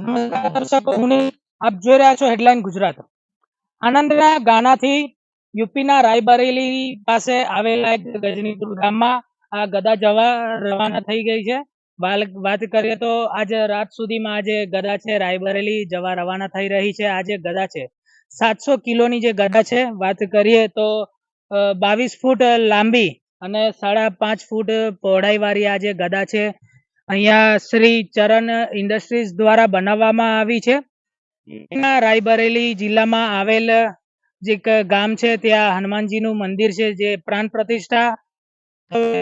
દર્શકો હું આપ જોઈ રહ્યા છો હેડલાઇન ગુજરાત. આનંદના ગાનાથી યુપીના રાયબરેલી પાસે આવેલા એક ગજનીપુર ગામમાં આ ગદા જવા રવાના થઈ ગઈ છે. વાત કરીએ તો આજે રાત સુધીમાં આજે ગદા છે, રાયબરેલી જવા રવાના થઈ રહી છે. આજે ગદા છે, સાતસો કિલોની જે ગદા છે, વાત કરીએ તો બાવીસ ફૂટ લાંબી અને સાડા પાંચ ફૂટ પહોળાઈ વાળી આ જે ગદા છે અહીંયા શ્રી ચરણ ઇન્ડસ્ટ્રીઝ દ્વારા બનાવવામાં આવી છે. રાયબરેલી જિલ્લામાં આવેલ જે ગામ છે ત્યાં હનુમાનજીનું મંદિર છે જે પ્રાણ પ્રતિષ્ઠા.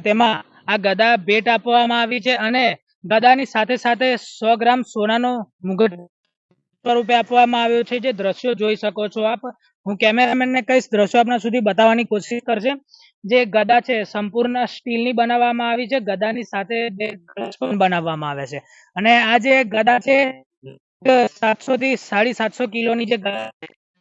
તેમાં આ ગદા ભેટ આપવામાં આવી છે અને ગદાની સાથે સાથે સો ગ્રામ સોનાનો મુગટ સ્વરૂપે આપવામાં આવ્યો છે. જે દ્રશ્યો જોઈ શકો છો આપ. હું કેમેરામેનને કહીશ, દ્રશ્યો આપણા સુધી બતાવવાની કોશિશ કરશે. જે ગદા છે, સંપૂર્ણ સ્ટીલની બનાવવામાં આવી છે. ગદાની સાથે પણ બનાવવામાં આવે છે. અને આ જે ગદા છે સાતસો થી સાડી સાતસો કિલોની જે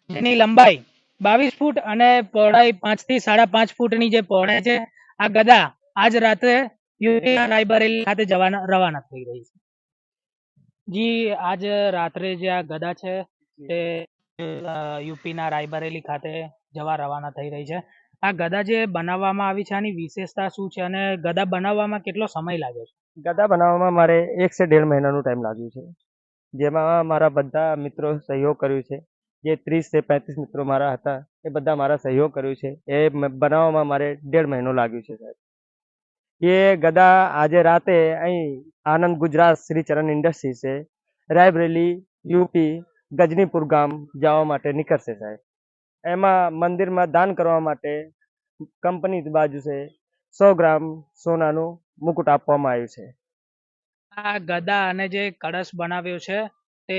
એની લંબાઈ બાવીસ ફૂટ અને પહોળાઈ પાંચથી સાડા પાંચ ફૂટની જે પહોળાઈ છે, આ ગદા આજ રાત્રે યુપી રાયબરેલી ખાતે જવાના, રવાના થઈ રહી છે. જી આજ રાત્રે જે આ ગદા છે તે યુપીના રાયબરેલી ખાતે જવા રવાના થઈ રહી છે. આ ગદા જે બનાવવામાં આવી છે આની વિશેષતા શું છે અને ગદા બનાવવામાં કેટલો સમય લાગ્યો છે? ગદા બનાવવામાં મારે એક સે ડેઢ મહિનાનું ટાઈમ લાગ્યો છે. જેમાં મારા બધા મિત્રો સહયોગ કર્યું છે. જે ત્રીસથી પેંત્રીસ મિત્રો મારા હતા એ બધા મારા સહયોગ કર્યું છે. એ બનાવવામાં મારે ડેઢ મહિનો લાગ્યો છે સાહેબ. એ ગદા આજે રાતે અહીં આનંદ ગુજરાત શ્રી ચરણ ઇન્ડસ્ટ્રી છે. રાયબરેલી યુપી ગજનીપુર ગામ જવા માટે નીકળશે સાહેબ. એમાં મંદિરમાં દાન કરવા માટે કંપની બાજુ છે. સો ગ્રામ સોનાનું મુકુટ આપવામાં આવ્યું છે. આ ગદા અને જે કળશ બનાવ્યો છે તે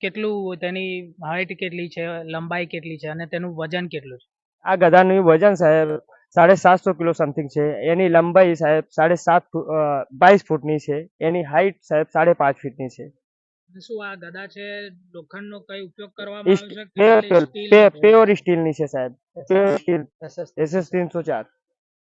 કેટલું તેની હાઈટ કેટલી છે લંબાઈ કેટલી છે અને તેનું વજન કેટલું છે? આ ગદાનું વજન સાહેબ સાડે સાતસો કિલો સમથિંગ છે. એની લંબાઈ સાહેબ સાડે સાત બાવીસ ફૂટની છે. એની હાઈટ સાહેબ સાડે પાંચ ફીટની છે. શું આ ગદા છે? લોખંડનો કઈ ઉપયોગ કરવામાં ઈસ્ટ- છે? પ્યોર સ્ટીલની સાહેબ. Pure steel. એસએસ ત્રણસો ચાર.